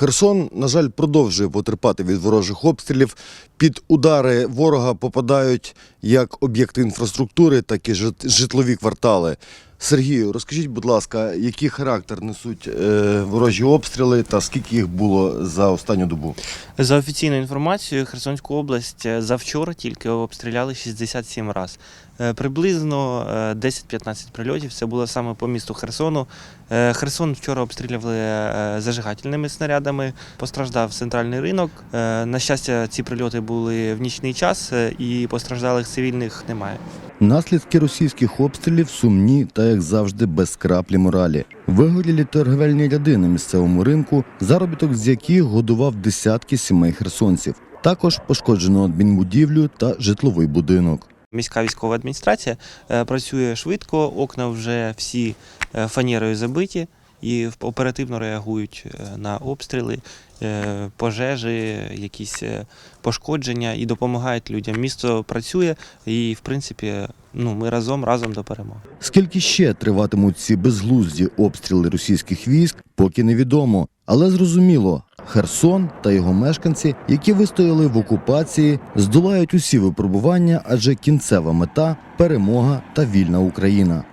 Херсон, на жаль, продовжує потерпати від ворожих обстрілів. Під удари ворога попадають як об'єкти інфраструктури, так і житлові квартали. Сергію, розкажіть, будь ласка, який характер несуть е, ворожі обстріли та скільки їх було за останню добу? За офіційною інформацією, Херсонську область е, завчора тільки обстріляли 67 разів. Е, Приблизно е, 10-15 прильотів. Це було саме по місту Херсону. Е, Херсон вчора обстрілювали е, зажигательними снарядами. Постраждав центральний ринок. Е, На щастя, ці прильоти були в нічний час е, і постраждалих цивільних немає. Наслідки російських обстрілів сумні та, як завжди, без краплі моралі. Вигорілі торговельні ряди на місцевому ринку, заробіток з яких годував десятки сімей херсонців. Також пошкоджено адмінбудівлю та житловий будинок. Міська військова адміністрація е, працює швидко, окна вже всі е, фанерою забиті і оперативно реагують е, на обстріли, е, пожежі, якісь е, пошкодження і допомагають людям. Місто працює і, в принципі, ну, ми разом разом до перемоги. Скільки ще триватимуть ці безглузді обстріли російських військ, поки невідомо. Але зрозуміло, Херсон та його мешканці, які вистояли в окупації, здолають усі випробування, адже кінцева мета перемога та вільна Україна.